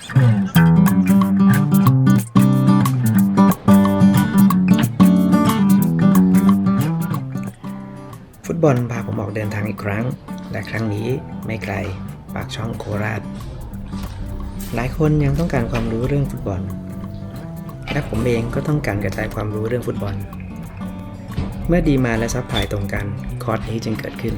ฟุตบอลพาผมออกเดินทางอีกครั้ง และครั้งนี้ไม่ไกล ปากช่องโคราช หลายคนยังต้องการความรู้เรื่องฟุตบอล และผมเองก็ต้องการกระจายความรู้เรื่องฟุตบอล เมื่อดีมาและซัพพลายตรงกัน คอร์สนี้จึงเกิดขึ้น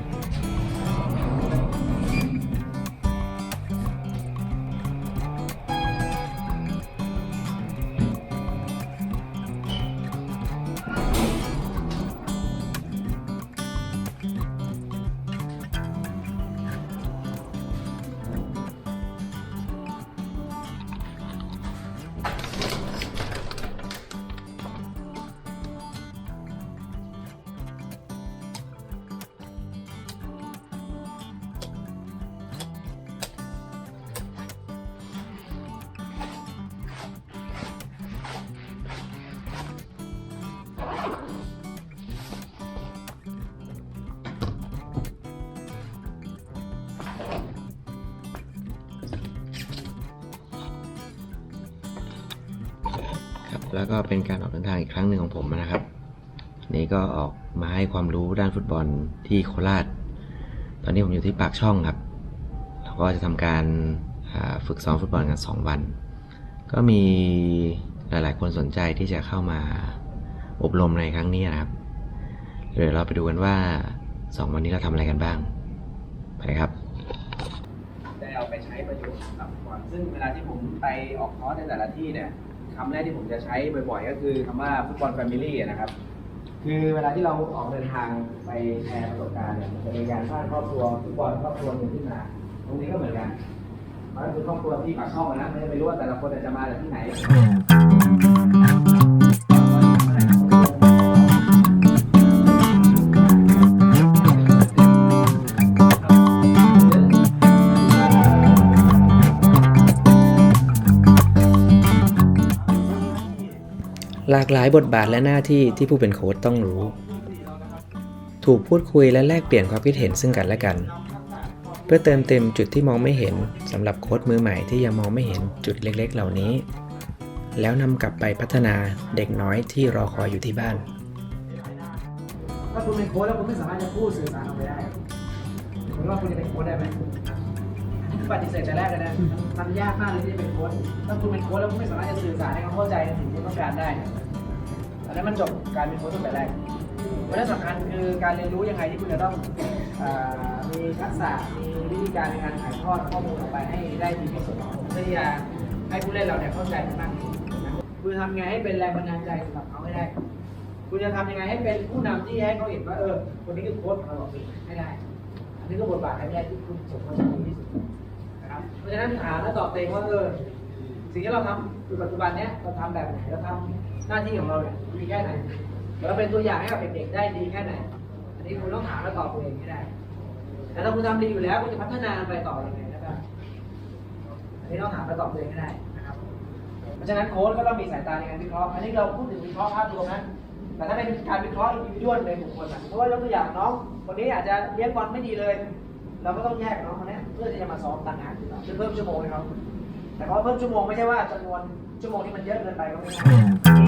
แล้วก็เป็นการออกเดินทางอีกครั้งหนึ่งของผมนะครับ นี่ก็ออกมาให้ความรู้ด้านฟุตบอลที่โคราช ตอนนี้ผมอยู่ที่ปากช่องครับ เราก็จะทำการฝึกซ้อมฟุตบอลกัน 2 วัน ก็มีหลาย ๆ คนสนใจที่จะเข้ามาอบรมในครั้งนี้นะครับ เดี๋ยวเราไปดูกันว่า 2 วันนี้เราทำอะไรกันบ้าง ไปครับได้เอาไปใช้ประโยชน์กับก่อนซึ่งเวลาที่ผมไปออกคอร์สในแต่ละที่เนี่ยำแรกที่ผมจะใช้บ่อยๆ ก็คือคำว่าฟุตบอลแฟมิลี่นะครับ คือเวลาที่เราออกเดินทางไปแชร์ประสบการณ์เนี่ยมันจะมีการสร้างครอบครัวฟุตบอลครอบครัวหนึ่งขึ้นมา ตรงนี้ก็เหมือนกันมันคือครอบครัวที่ปากช่องนะไม่รู้ว่าแต่ละคนจะมาจากที่ไหน หลากหลายบทบาทและหน้าที่ที่ผู้เป็นโค้ชต้องรู้ ถูกพูดคุยและแลกเปลี่ยนความคิดเห็นซึ่งกันและกัน เพื่อเติมเต็มจุดที่มองไม่เห็นสำหรับโค้ชมือใหม่ที่ยังมองไม่เห็นจุดเล็กๆ เหล่านี้ แล้วนำกลับไปพัฒนาเด็กน้อยที่รอคอยอยู่ที่บ้าน ถ้าคุณเป็นโค้ชแล้วคุณไม่สามารถจะพูดสื่อสารออกไปได้คุณว่าคุณจะเป็นโค้ชได้ไหม ปฏิเสธแต่แรกเลยนะ มันยากมากเลยที่จะเป็นโค้ชถ้าคุณเป็นโค้ชแล้วคุณไม่สามารถจะสื่อสารให้เขาเข้าใจในสิ่งที่คุณต้องการได้อันนั้นมันจบการเป็นโค้ชตั้งแต่แรกเพระฉะนั้นสำคัญคือการเรียนรู้ยังไงที่คุณจะต้องอมีทักษะมีวิธีการในการถ่ายทอดข้อมูลออกไปให้ได้ดีที่สุดเพื่อที่จะให้ผู้เล่นเราเนี่ยเข้าใจมันมากที่สุดนะคุณทำไงให้เป็นแรงบันดาลใจสำหรับเขาให้ได้ คุณจะทำยังไงให้เป็นผู้นำที่ให้เขาเห็นว่าเออคนนี้คือโค้ชของเราให้ได้ อันนี้ก็บทบาทแรกที่คุณสมควรจะมีที่สุด เพราะฉะนั้นถามและตอบตัวเองว่าเออสิ่งที่เราทำคือปัจจุบันเนี้ยเราทำแบบไหนเราทำหน้าที่ของเราเนี่ยดีแค่ไหนเราเป็นตัวอย่างให้กับเด็กๆได้ดีแค่ไหน อันนี้คุณต้องถามและตอบตัวเองให้ได้ แต่ถ้าคุณทำดีอยู่แล้วคุณจะพัฒนาไปต่อยังไงนะครับอันนี้ต้องถามและตอบตัวเองให้ได้นะครับ เพราะฉะนั้นโค้ชก็ต้องมีสายตาในการวิเคราะห์ อันนี้เราพูดถึงวิเคราะห์ภาพรวมนะแต่ถ้าเป็นการวิเคราะห์อินดิวิวในบุคคลอะเพราะว่ายกตัวอย่างน้องคนนี้อาจจะเลี้ยงบอลไม่ดีเลย เราก็ต้องแยกน้องคนนี้เพื่อที่จะมาซ้อมต่างหากจะเพิ่มชั่วโมงให้เขาแต่เขาเพิ่มชั่วโมงไม่ใช่ว่าจำนวนชั่วโมงที่มันเยอะเกินไปก็ไม่ได้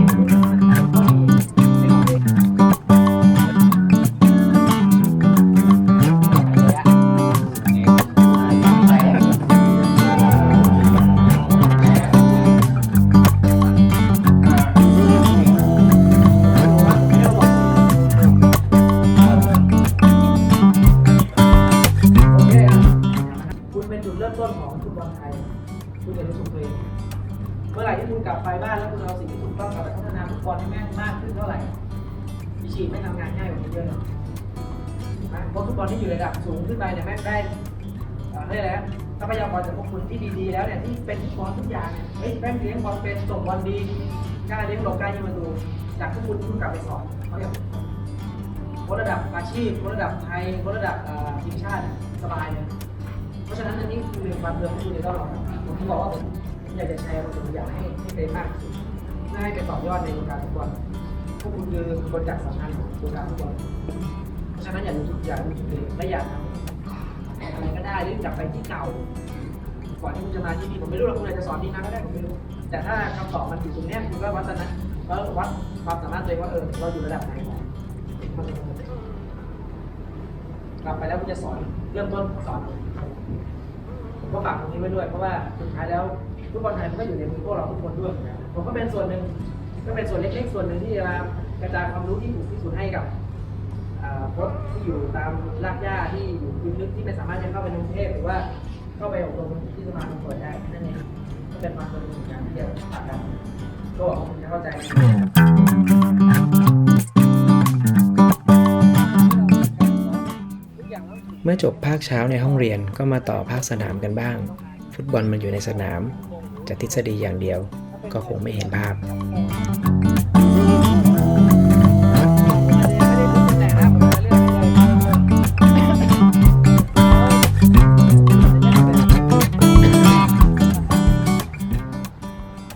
กอย่างเนี่ยเฮ้ยแม่งเลี้ยงบอลเป็นส่งบอลดีกล้าเลี้ยงหลบกล้ายิงประตูจากพวกคุณที่คุณกลับไปสอนเขาอย่างโค้ชระดับอาชีพโค้ชระดับไทยโค้ชระดับทีมชาติสบายเลยเพราะฉะนั้นอันนี้คือหนึ่งความเดิมที่คุณจะต้องลอผมถึงบอกว่าผมอยากจะแชร์ประสบการณ์ให้ให้เป็นมากที่สุดเพื่อให้เป็นต่อยอดในวงการฟุตบอลพวกคุณคือคนจักสำคัญของวงการฟุตบอลเพราะฉะนั้นอย่าลืมอย่าลืมจุดเองและอย่าทำอะไรก็ได้รีบกลับไปที่เก่า ก่อนที่คุณจะมาที่นี่ผมไม่รู้หรอกคุณอาจจะสอนดีนะก็ได้ผมไม่รู้ แต่ถ้าคำตอบมันอยู่ตรงเนี้ยคุณก็วัดตนะแล้ววัดความสามารถตัวเองว่าเออเราอยู่ระดับไหนกลับไปแล้วคุณจะสอนเริ่มต้นสอนผมก็ฝากตรงนี้ไว้ด้วย เพราะว่าสุดท้ายแล้วฟุตบอลไทยมันก็อยู่ในมือพวกเราทุกคนด้วยนกันผมก็เป็นส่วนหนึ่งก็เป็นส่วนเล็กๆส่วนหนึ่งที่จะกระจายความรู้ที่ถูกที่สุดให้กับรถที่อยู่ตามลากหญ้าที่อยู่พื้นลึกที่ไม่สามารถจะเข้าไปในกรุงเทพหรือว่า เข้าไปอบรมที่สมาคมเปิดได้นั่นเองก็เป็นความสนุกของการที่จะผลักดันก็หวังว่าคุณจะเข้าใจเมื่อจบภาคเช้าในห้องเรียนก็มาต่อภาคสนามกันบ้าง ฟุตบอลมันอยู่ในสนาม จะทฤษฎีอย่างเดียวก็คงไม่เห็นภาพ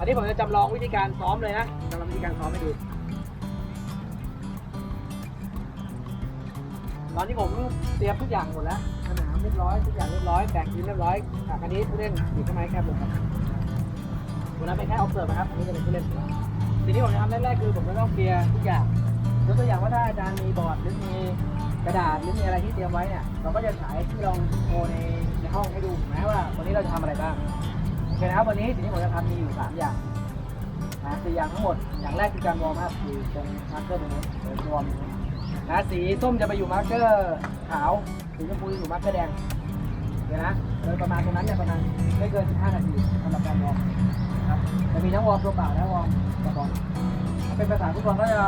นนี้ผมจะจำลองวิธีการซ้อมเลยนะจำลองวิธีการซ้อมให้ดู ตอนนี้ผมเตรียมทุกอย่างหมดแล้วสนามเรียบร้อยทุกอย่างเรียบร้อยแบ่งทีมเรียบร้อยอะคันนี้ผู้เล่นอยู่ข้างในแคบลงครับวันนั้นเป็นแค่ออฟเซิร์ฟนะครับอันนี้จะเป็นผู้เล่นสิ่งที่ผมจะทำแรกๆคือผมจะต้องเคลียร์ทุกอย่างยกตัวอย่างว่าถ้าอาจารย์มีบอร์ดหรือมีกระดาษหรือมีอะไรที่เตรียมไว้เนี่ยเราก็จะฉายที่ลองโชว์ในในห้องให้ดูถูกไหมว่าวันนี้เราจะทำอะไรบ้างโอ เคนะครับวันนี้สิ่งที่ผมจะทำมีอยู่สามอย่างนะสี่อย่างทั้งหมด อย่างแรกคือการวอร์มอัพคือตรงมาร์คเกอร์ตรงนี้เดี๋ยววอร์มนะสีส้มจะไปอยู่มาร์กเกอร์ขาวสีชมพูจะอยู่มาร์กเกอร์แดงเดี๋ยวนะโดยประมาณตรงนั้นเนี่ยประมาณไม่เกิน 15 นาทีสำหรับการวอร์มนะครับจะมีทั้งวอร์มตัวเปล่าและวอร์มกับบอลถ้าเป็นภาษาฟุตบอลก็จะ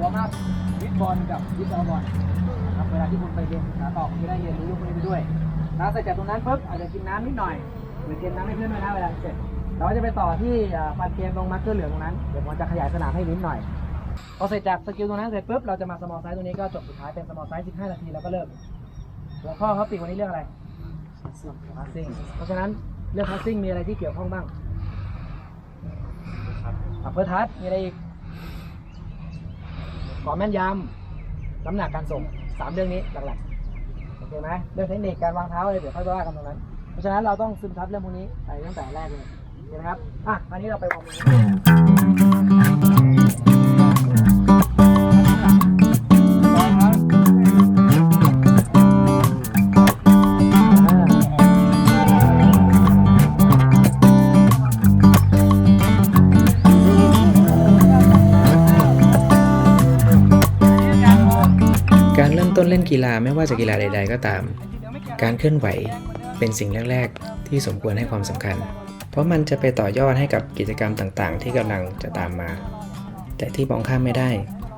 วอร์มอัพวิดบอลกับวิดเอาบอลนะครับเวลาที่คุณไปเรียนภาษาต่อคุณจะได้เรียนรู้พวกนี้ไปด้วยนะเสร็จจากตรงนั้นปุ๊บอาจจะกินน้ำนิดหน่อย หรือเตียมน้ำให้เพื่อนด้วยนะเวลาเสร็จเราก็จะไปต่อที่อ่าฟันเกมตรงมาร์กเกอร์เหลืองตรงนั้น เดี๋ยวผมจะขยายสนามให้นิดหน่อยพอเสร็จจากสกิลตรงนั้นเสร็จปุ๊บเราจะมา small size ตรงนี้ก็จบสุดท้ายเป็น small size 15 นาทีแล้วก็เลิกหัวข้อเขาติดวันนี้เรื่องอะไร passing เพราะฉะนั้นเรื่อง passing มีอะไรที่เกี่ยวข้องบ้างอัพเปอร์ทัชมีอะไรอีกความแม่นยำน้ำหนักการส่งสามเรื่องนี้หลักๆโอเคไหมเรื่องเทคนิคการวางเท้าอะไรเดี๋ยวค่อยว่ากันตรงนั้น เพราะฉะนั้นเราต้องซึมซับเรื่องพวกนี้ไปตั้งแต่แรกเลยนะครับอะคราวนี้เราไปวอร์มการเริ่มต้นเล่นกีฬาไม่ว่าจะกีฬาใด ๆ ก็ตาม การเคลื่อนไหว เป็นสิ่งแรก ๆ ที่สมควรให้ความสำคัญ เพราะมันจะไปต่อยอดให้กับกิจกรรมต่างๆ ที่กำลังจะตามมา แต่ที่มองข้ามไม่ได้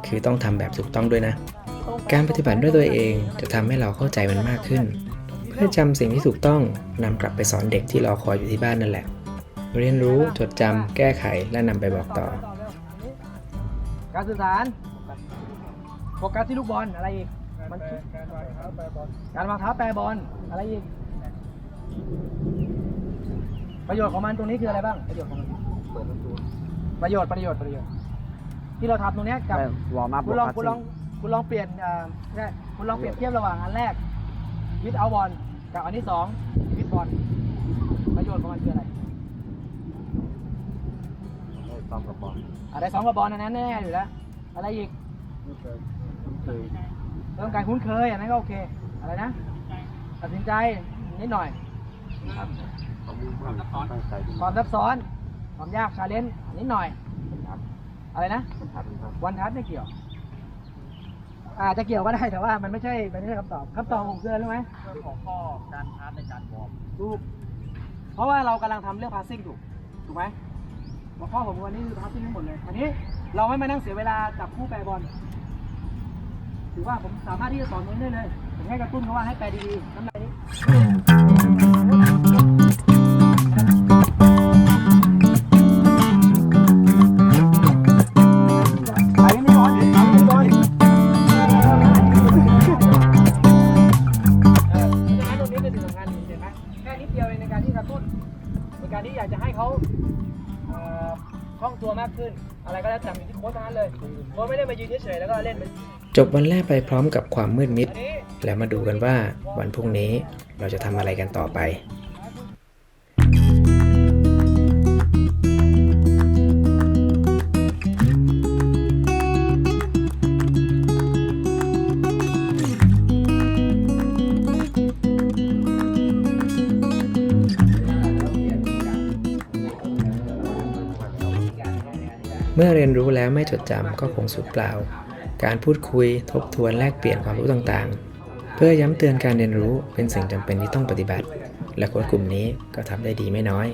คือต้องทำแบบถูกต้องด้วยนะ การปฏิบัติด้วยตัวเองจะทำให้เราเข้าใจมันมากขึ้น เพื่อจำสิ่งที่ถูกต้องนำกลับไปสอนเด็กที่รอคอยอยู่ที่บ้านนั่นแหละ เรียนรู้จดจำแก้ไขและนำไปบอกต่อ การสื่อสารโฟกัสที่ลูกบอลอะไรอีกมันการวางเท้าแปรบอลอะไรอีก ประโยชน์ของมันตรงนี้คืออะไรบ้าง ประโยชน์ของมันประโยชน์ประโยชน์ประโยชน์ ที่เราทำตรงเนี้ยกับวอร์มอัพคุณลองคุณลองคุณลองเปลี่ยนอ่าแค่คุณลองเปรียบเทียบระหว่างอันแรกวิดเอาบอลกับอันที่สองวิดบอลประโยชน์ของมันคืออะไรซ้อมกับบอลอะไรสองกับบอลอันนั้นแน่ๆอยู่แล้วอะไรอีกเคยเรื่องการคุ้นเคยอันนั้นก็โอเค อะไรนะตัดสินใจนิดหน่อย ตั้งใจดีความซับซ้อนความยากชาเลนจ์นิดหน่อยอะไรนะวันทัศน์ไม่เกี่ยว อาจจะเกี่ยวก็ได้แต่ว่ามันไม่ใช่มันไม่ใช่คำตอบคำตอบของผมคืออะไรรู้ไหมหัวข้อการพาสในการวอร์มถูกเพราะว่าเรากำลังทำเรื่องพาสซิ่งถูกถูกไหมหัวข้อผมวันนี้คือพาสซิ่งทั้งหมดเลยอันนี้เราไม่มานั่งเสียเวลาจับคู่แปรบอลถือว่าผมสามารถที่จะสอนตรงนี้ได้เลยผมแค่กระตุ้นเขาว่าให้แปลดีๆน้ำหนักนี้ คล่องตัวมากขึ้น อะไรก็แล้วแต่อยู่ที่โค้ชทั้งนั้นเลยโค้ชไม่ได้มายืนเฉยๆแล้วก็เล่นจบวันแรกไปพร้อมกับความมืดมิด แล้วมาดูกันว่าวันพรุ่งนี้เราจะทำอะไรกันต่อไป แล้วไม่จดจำก็คงสูญเปล่า การพูดคุยทบทวนแลกเปลี่ยนความรู้ต่างๆ เพื่อย้ำเตือนการเรียนรู้เป็นสิ่งจำเป็นที่ต้องปฏิบัติ และค้ชกลุ่มนี้ก็ทำได้ดีไม่น้อย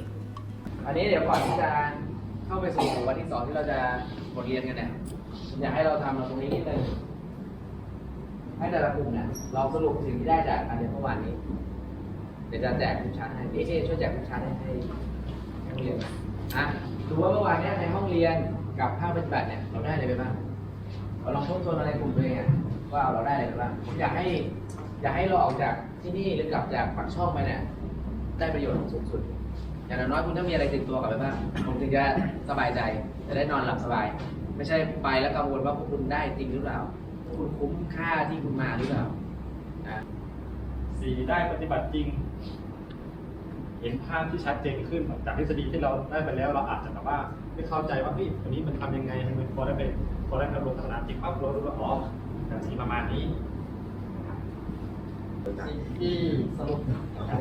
อันนี้เดี๋ยวก่อนที่จะเข้าไปสู่วันที่สองที่เราจะบทเรียนกันเนี่ยอยากให้เราทำเราตรงนี้นิดนึงให้แต่ละกลุ่มเนี่ยเราสรุปสิ่งที่ได้จากการเรียนเมื่อวานนี้เดี๋ยวจะแจกทุกชั้นให้เอ๊ะช่วยแจกทุกชั้นให้ให้ห้นักเรียนอะดูว่าเมื่อวานเนี้ยในห้องเรียน กับภาคปฏิบัติเนี่ยเราได้อะไรไปบ้างเราลองทบทวนอะไรกลุ่มตัวเองอะว่าเราได้อะไรไปบ้างผมอยากให้ อยากให้เราออกจากที่นี่หรือกลับจากปากช่องไปเนี่ยได้ประโยชน์สูงสุด อย่างน้อยคุณต้องมีอะไรติดตัวกลับไปบ้างผมถึงจะสบายใจจะได้นอนหลับสบาย ไม่ใช่ไปแล้วกังวลว่าพวกคุณได้จริงหรือเปล่าคุณคุ้มค่าที่คุณมาหรือเปล่าอะสี่ได้ปฏิบัติจริง เห็นภาพที่ชัดเจนขึ้นจากทฤษฎีที่เราได้ไปแล้ว เราอาจจะแบบว่าไม่เข้าใจว่าเฮ้ยอันนี้มันทำยังไงให้มันพอได้ไปพอได้ไปลงสนามจริงปั๊บเรารู้ว่าอ๋อการสีประมาณนี้สิ่งที่สรุปนะครับ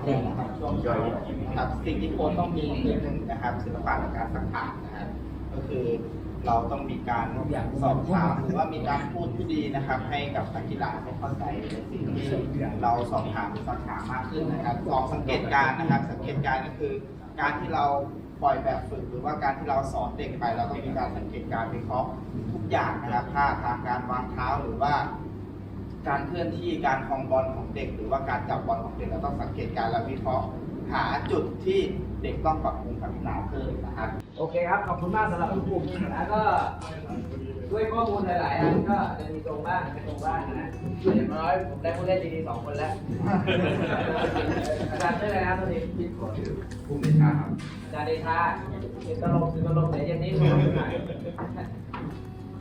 ช่วงย่อยนะครับสิ่งที่โค้ชต้องมีนิดนึงนะครับศิลปะในการสักถามนะครับก็คือ เราต้องมีการสอบถามหรือว่ามีการพูดที่ดีนะครับ ให้กับนักกีฬาให้เข้าใจในสิ่งที่เราสอบถามสักถามมากขึ้นนะครับลองสังเกตการนะครับ สังเกตการก็คือ การที่เราปล่อยแบบฝึกหรือว่าการที่เราสอนเด็กไป เราต้องมีการสังเกตการวิเคราะห์ทุกอย่างนะครับท่าทางการวางเท้าหรือว่าการเคลื่อนที่การคลองบอลของเด็ก หรือว่าการจับบอลของเด็กเราต้องสังเกตการและวิเคราะห์หาจุดที่เด็กต้องปรับปรุงพัฒนาเพิ่มนะครับ เคครับ ขอบคุณมากสำหรับทุกกลุ่มแล้วก็ด้วยข้อมูลหลายๆอันก็จะมีตรงบ้างไม่ตรงบ้างนะอย่างน้อยผมได้ผู้เล่นดีๆสองคนแล้ว อาจารย์ชื่ออะไรนะตอนนี้พิดขอภูมิเดชาครับอาจารย์เดชาเป็นตลกเป็นตลกเดี๋ยวเย็นนี้ชวนหน่อย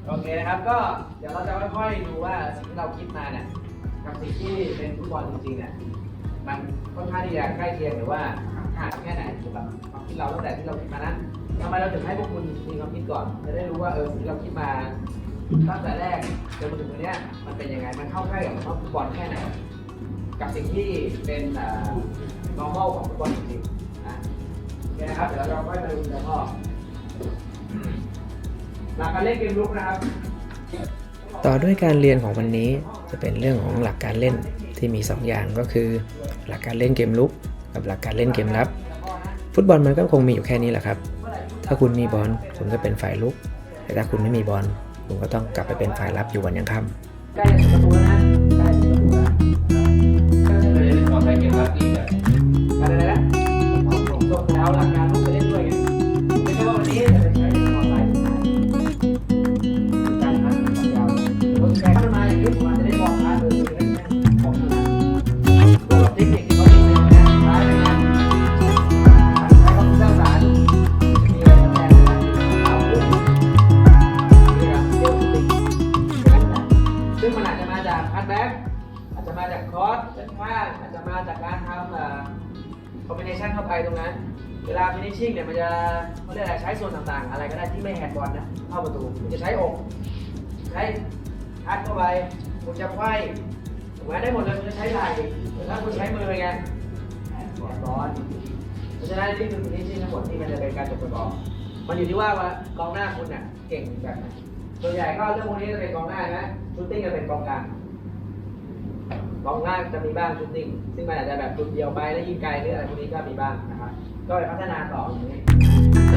โอเคนะครับก็เดี๋ยวเราจะค่อยๆดูว่าสิ่งที่เราคิดมาเนี่ยกับสิ่งที่เป็นฟุตบอลจริงๆเนี่ยมันค่อนข้างที่จะใกล้เคียงหรือว่าห่างแค่ไหนสำหรับความคิดเราตั้งแต่ที่เราคิดมานั้น ทำไมเราถึงให้พวกคุณมีความคิดก่อน จะได้รู้ว่าเออสิ่งที่เราคิดมาตั้งแต่แรกจนมาถึงวันเนี้ยมันเป็นยังไง มันเข้าใกล้กับฟุตบอลแค่ไหน กับสิ่งที่เป็นอ่อ normal ของฟุตบอลจริงๆนะโอเคนะครับ เดี๋ยวเราค่อยมาดูแล้วก็หลักการเล่นเกมรุกนะครับ ต่อด้วยการเรียนของวันนี้จะเป็นเรื่องของหลักการเล่นที่มี 2 อย่างก็คือ หลักการเล่นเกมลุกกับหลักการเล่นเกมรับ ฟุตบอลมันก็คงมีอยู่แค่นี้แหละครับ ถ้าคุณมีบอลคุณก็เป็นฝ่ายลุก แต่ถ้าคุณไม่มีบอลคุณก็ต้องกลับไปเป็นฝ่ายรับอยู่วันยังค่ำใกล้จะประตูแล้วนะใกล้จะประตูแล้วเลยขอใช้เกมรับอีกเลยอะไรนะจบแล้วลักการลูกไป ตรงนั้น เวลาฟินิชชิ่งเนี่ยมันจะเขาเรียกอะไรใช้ส่วนต่างๆ อะไรก็ได้ที่ไม่แฮนด์บอลนะเข้าประตูคุณจะใช้อกใช้ทัดเข้าไปคุณจะไขว้ถูกไหมได้หมดเลยคุณจะใช้ไหล่แต่ถ้าคุณใช้มือไงแฮนด์บอลร้อนเพราะฉะนั้นนี่คือฟินิชชิ่งทั้งหมดที่มันจะเป็นการจบประกอบมันอยู่ที่ว่าว่ากองหน้าคุณเนี่ยเก่งแบบไหนส่วนใหญ่ก็เรื่องพวกนี้จะเป็นกองหน้านะชูตติ้งจะเป็นกองกลาง กองหน้าจะมีบ้างชูตติ้งซึ่งมันอาจจะแบบจุดเดียวไปแล้วยิงไกลหรืออะไรพวกนี้ก็มีบ้างนะครับก็ไปพัฒนาต่ออย่างนี้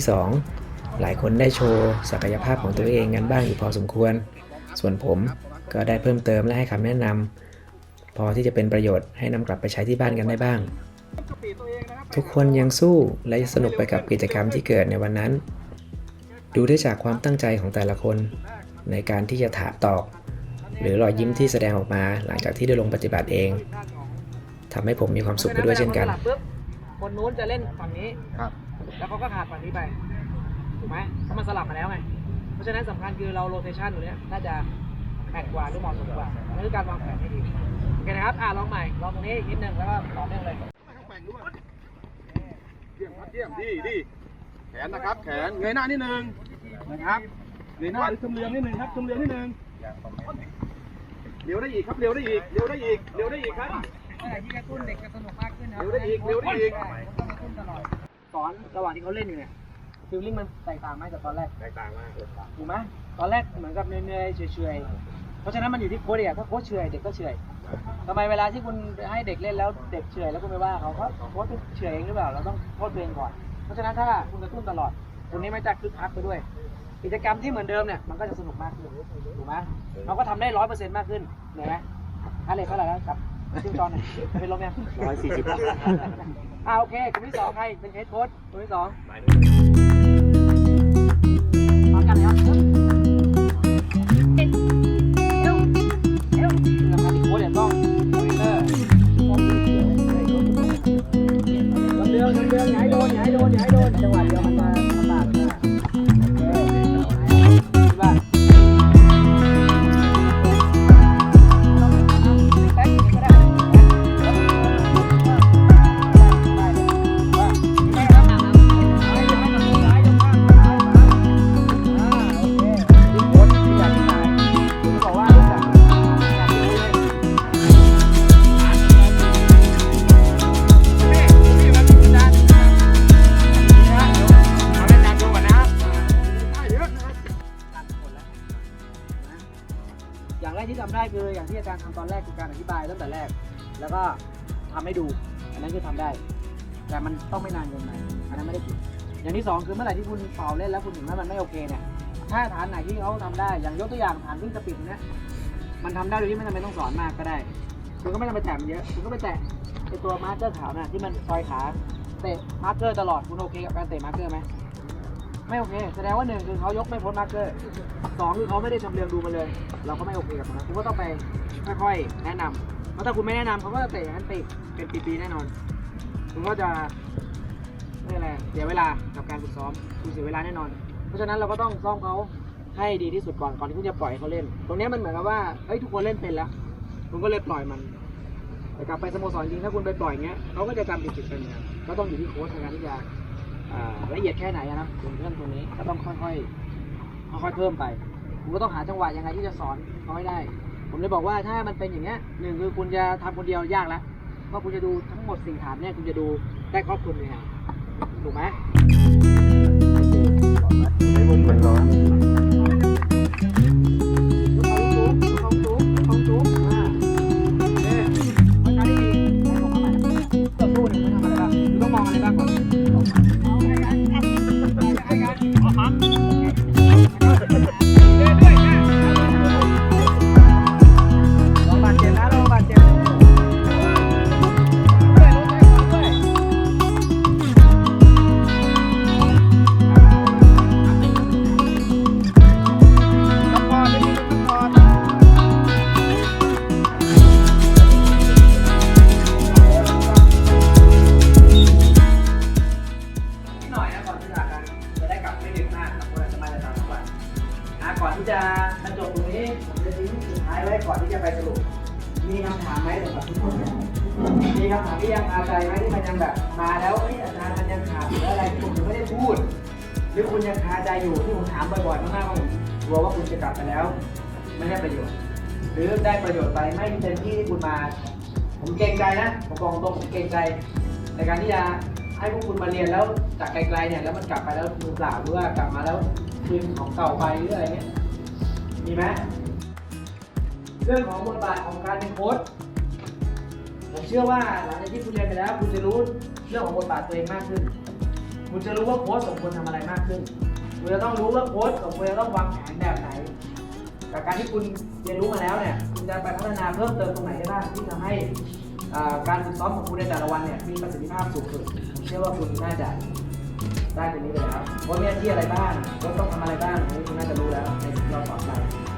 ที่ 2 หลายคนได้โชว์ศักยภาพของตัวเองกันบ้างอยู่พอสมควร ส่วนผมก็ได้เพิ่มเติมและให้คำแนะนำพอที่จะเป็นประโยชน์ให้นำกลับไปใช้ที่บ้านกันได้บ้าง ทุกคนยังสู้และสนุกไปกับกิจกรรมที่เกิดในวันนั้น ดูได้จากความตั้งใจของแต่ละคนในการที่จะถามตอบ หรือรอยยิ้มที่แสดงออกมาหลังจากที่ได้ลงปฏิบัติเองทำให้ผมมีความสุขไปด้วยเช่นกันบคนนู้นจะเล่นฝั่งนี้ครับ แล้วเขาก็ขาดฝั่งนี้ไปถูกไหมเพราะมันสลับมาแล้วไง เพราะฉะนั้นสำคัญคือเราโรเทชันตัวเนี้ยน่าจะแม่นกว่าหรือเหมาะสมกว่านั่นคือการวางแผนให้ดีโอเคนะครับอ่าลองใหม่ลองตรงนี้อีกนิดนึงแล้วก็ต่อเนื่องเลยเยี่ยมครับเยี่ยมดีดีแขนนะครับ แขนเงยหน้านิดนึงนะครับเงยหน้าหรือชมเรืองนิดนึงครับชมเรืองนิดนึงเร็วได้อีกครับเร็วได้อีกเร็วได้อีกเร็วได้อีกครับเมื่อไหร่ที่กระตุ้นเด็กจะสนุกมากขึ้นนะเร็วได้อีกเร็วได้อีก ต้องกระตุ้นตลอดสอนระหว่างที่เขาเล่นอยู่เนี่ยฟิลลิ่งมันแตกต่างไหมจากตอนแรกแตกต่างมากถูกไหมตอนแรกเหมือนกับเหนื่อยๆเฉยๆเพราะฉะนั้นมันอยู่ที่โค้ชเองถ้าโค้ชเฉอยเด็กก็เฉอยทำไมเวลาที่คุณให้เด็กเล่นแล้วเด็กเฉอยแล้วคุณไปว่าเขาเพราะโค้ชเป็นเฉอยเองหรือเปล่าเราต้องโทษตัวเองก่อน เพราะฉะนั้นถ้าคุณกระตุ้นตลอดตรงนี้ไม่จะคึกคักไปด้วย กิจกรรมที่เหมือนเดิมเนี่ยมันก็จะสนุกมากขึ้นถูกไหมเราก็ทำได้ร้อยเปอร์เซ็นต์มากขึ้นเหนื่อยไหมค่าเหล็กเท่าไหร่แล้วกับ ชื่อจอนเนี่ยเป็นลมยังร้อยสี่สิบอ่าโอเคกลุ่มที่สองใครเป็นเฮดโค้ชกลุ่มที่สอง แต่มันต้องไม่นานเกินไปอันนั้นไม่ได้ผิดอย่างที่สองคือเมื่อไหร่ที่คุณเป่าเล่นแล้วคุณเห็นว่ามันไม่โอเคเนี่ยถ้าฐานไหนที่เขาทำได้อย่างยกตัวอย่างฐานวิ่งสปีดเนี่ยมันทำได้โดยที่ไม่จำเป็นต้องสอนมากก็ได้คุณก็ไม่ต้องไปแตะมันเยอะคุณก็ไปแตะไอตัวมาร์เกอร์ขาวน่ะที่มันซอยขาเตะมาร์เกอร์ตลอดคุณโอเคกับการเตะมาร์เกอร์ไหมไม่โอเค แสดงว่าหนึ่งคือเขายกไม่พ้นมาร์เกอร์สองคือเขาไม่ได้ชำเลืองดูมันเลย เราก็ไม่โอเคกับมันคุณก็ต้องไปค่อยๆแนะนำเพราะถ้าคุณไม่แนะนำเขาก็จะเตะอย่างนั้นไปเป็นปีๆแน่นอน คุณก็จะไม่อะไรเสียเวลากับการฝึกซ้อมคุณเสียเวลาแน่นอน เพราะฉะนั้นเราก็ต้องซ้อมเขาให้ดีที่สุดก่อนก่อนที่คุณจะปล่อยเขาเล่น ตรงนี้มันเหมือนกับว่าเฮ้ยทุกคนเล่นเป็นแล้วคุณก็เลยปล่อยมัน แต่กลับไปสโมสรจริงถ้าคุณไปปล่อยเงี้ยเขาก็จะจำผิดๆกันเนี่ยก็ต้องอยู่ที่โค้ชในการที่จะละเอียดแค่ไหนนะตรงเรื่องตรงนี้ก็ต้องค่อยๆค่อยๆเพิ่มไปคุณก็ต้องหาจังหวะยังไงที่จะสอนเขาให้ได้ ผมเลยบอกว่าถ้ามันเป็นอย่างเงี้ยหนึ่งคือคุณจะทำคนเดียวยากแล้ว เพราะคุณจะดูทั้งหมดสิ่งฐานเนี่ยคุณจะดูได้ครอบคลุมเลยอะถูกไหม ก่อนที่จะบรรจบตรงนี้ผมจะทิ้งสุดท้ายไว้ก่อนที่จะไปสรุป มีคำถามไหมสำหรับทุกคนมีคำถามที่ยังคาใจไหมที่มันยังแบบมาแล้วเอ้ยอาจารย์มันยังขาดหรืออะไรที่ผมยังไม่ได้พูด หรือคุณยังคาใจอยู่ที่ผมถามบ่อยๆมากๆว่าผมกลัวว่าคุณจะกลับไปแล้ว ไม่ได้ประโยชน์ หรือได้ประโยชน์ไปไม่เต็มที่ที่คุณมา ผมเกรงใจนะผมบอกตรงผมเกรงใจในการที่จะให้พวกคุณมาเรียนแล้วจากไกลๆเนี่ยแล้วมันกลับไปแล้วมือเปล่าหรือว่ากลับมาแล้ว คืนของเก่าไปหรืออะไรเงี้ยมีไหมเรื่องของบทบาทของการเป็นโค้ชผมเชื่อว่าหลังจากที่คุณเรียนไปแล้ว คุณจะรู้เรื่องของบทบาทตัวเองมากขึ้น คุณจะรู้ว่าโค้ชสมควรทำอะไรมากขึ้น คุณจะต้องรู้ว่าโค้ชกับคุณจะต้องวางแผนแบบไหนจากการที่คุณเรียนรู้มาแล้วเนี่ยคุณจะไปพัฒนาเพิ่มเติมตรงไหนได้บ้างที่ทำให้การฝึกซ้อมของคุณในแต่ละวันเนี่ยมีประสิทธิภาพสูงสุดผมเชื่อว่าคุณน่าจะ ได้ตรงนี้ไปแล้วว่ามีหน้าที่อะไรบ้างว่าต้องทำอะไรบ้างนนี้คุณน่าจะรู้แล้วในสิ่งที่เราสอนไป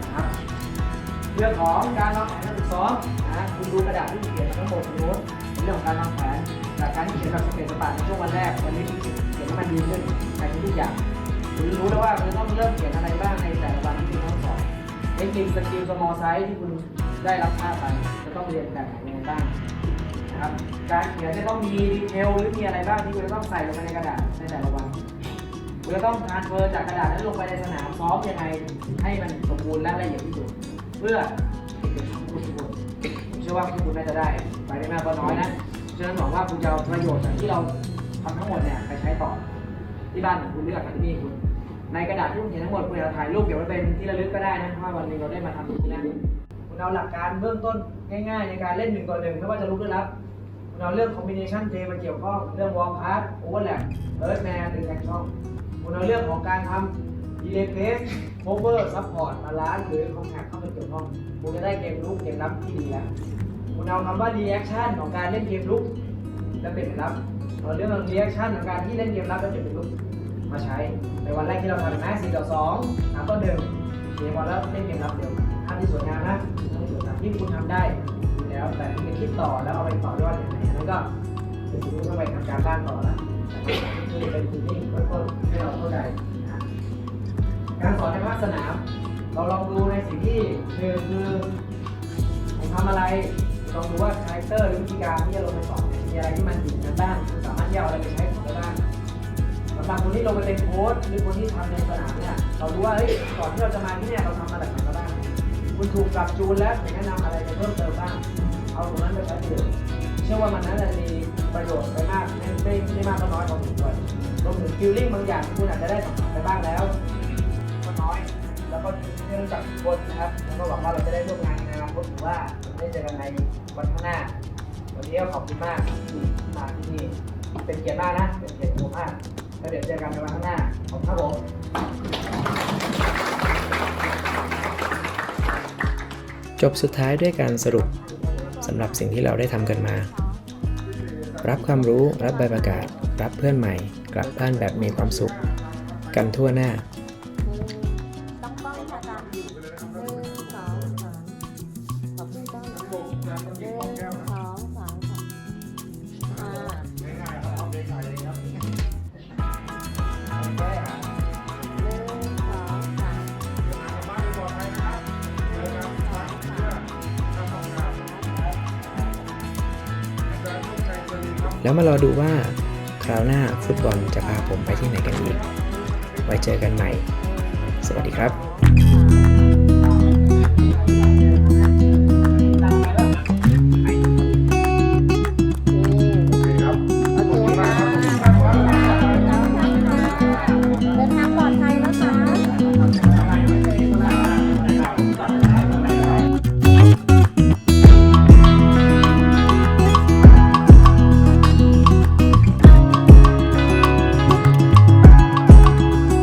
นะครับเรื่องของการวางแผนการฝึกซ้อมนะคุณดูกระดาษที่เขียนมาทั้งหมดคุณรู้เรื่องของการวางแผนจากการที่เขียนแบบสเปซสปาในช่วงวันแรกวันนี้คุณเขียนให้มันดีขึ้นใส่ทุกอย่างคุณรู้แล้วว่าคุณต้องเริ่มเขียนอะไรบ้างในแต่ละวันที่คุณต้องสอนเทคนิคสกิลสมอลไซส์ที่คุณได้รับทราบไปจะต้องเรียนแบบไหนยังไงบ้างนะครับการเขียนจะต้องมีดีเทลหรือมีอะไรบ้างที่คุณจะต้องใส่ลงไปในกระดาษในแต่ละวัน คุณจะต้องทานเฟอร์จากกระดาษนั้นลงไปในสนามซ้อมยังไงให้มันสมบูรณ์และละเอียดที่สุด เพื่อเป็นของคุณทุกคนผมเชื่อว่าทุกคนน่าจะได้ไปได้มากก็น้อยนะฉะนั้นหวังว่าคุณจะเอาประโยชน์จากที่เราทำทั้งหมดเนี่ยไปใช้ต่อ ที่บ้านของคุณเลือกกับที่นี่คุณในกระดาษที่คุณเขียนทั้งหมดคุณจะถ่ายรูปเก็บไว้เป็นที่ระลึกก็ได้นะว่าวันหนึ่งเราได้มาทำที่นั่นคุณเอาหลักการเบื้องต้นง่ายๆ ในการเล่นหนึ่งต่อหนึ่งไม่ว่าจะลุกหรือรับเอาเรื่องคอมบิเนชันเพลย์มาเกี่ยวข้องเรื่องวอลพาร์ตโอเวอร์แลปเอิร์ธแมนหรือแทงช่อง คุณเอาเรื่องของการทำดีเลย์เพสโคเวอร์ซัพพอร์ตบาลานซ์หรือคอมแพคเข้ามาเกี่ยวข้อง คุณจะได้เกมลุกเกมรับที่ดีแล้ว คุณเอาคำว่ารีแอคชั่นของการเล่นเกมลุกและเป็นเกมรับเอาเรื่องของรีแอคชั่นของการที่เล่นเกมรับและเป็นเกมลุกมาใช้ ในวันแรกที่เราทำแม้สี่ต่อสองสามต่อหนึ่งเกมวันแล้วเล่นเกมรับเดียวทำที่สวยงามนะทำที่สวยงามที่คุณทำได้อยู่แล้ว แต่คุณจะคิดต่อแล้วเอาไปต่อยอดอยังไงอันนั้นก็เป็นสิ่งที่ต้องไปทำการบ้านต่อละแต่ก็คือเป็นสิ่งที่เบื้องต้น เข้าใจนะการสอนในภาคสนาม เราลองดูในสิ่งที่หนึ่งคือผมทำอะไรลองดูว่าคาแรคเตอร์หรือวิธีการที่จะลงไปสอนมีอะไรที่มันอยู่นั้นบ้างคุณสามารถที่เอาอะไรไปใช้ของได้บ้างสำหรับคนที่ลงไปเป็นโค้ชหรือคนที่ทำในสนามเนี่ยเรารู้ว่าเฮ้ยก่อนที่เราจะมาที่เนี่ยเราทำมาแบบไหนบ้างคุณถูกปรับจูนแล้วแนะนำอะไรไปเพิ่มเติมบ้างเอาตรงนั้นไปใช้ประโยชน์เชื่อว่ามันนั้นจะมี ประโยชน์ไปมากไม่ไม่ไม่มากก็น้อยพอสมควรรวมถึงฟิลลิ่งบางอย่างที่คุณอาจจะได้สัมผัสไปบ้างแล้ว ก็น้อย แล้วก็เนื่องจากคนนะครับแล้วก็หวังว่าเราจะได้ร่วมงานในอนาคตหรือว่าได้เจอกันในวันข้างหน้า วันนี้ก็ขอบคุณมากที่มาที่นี่เป็นเกียรติมากนะเป็นเกียรติผมมากแล้วเดี๋ยวเจอกันในวันข้างหน้าขอบคุณครับผมจบสุดท้ายด้วยการสรุปสำหรับสิ่งที่เราได้ทำกันมา รับความรู้ รับใบประกาศ รับเพื่อนใหม่ กลับบ้านแบบมีความสุข กันทั่วหน้า แล้วมารอดูว่าคราวหน้าฟุตบอลจะพาผมไปที่ไหนกันอีก ไว้เจอกันใหม่ สวัสดีครับ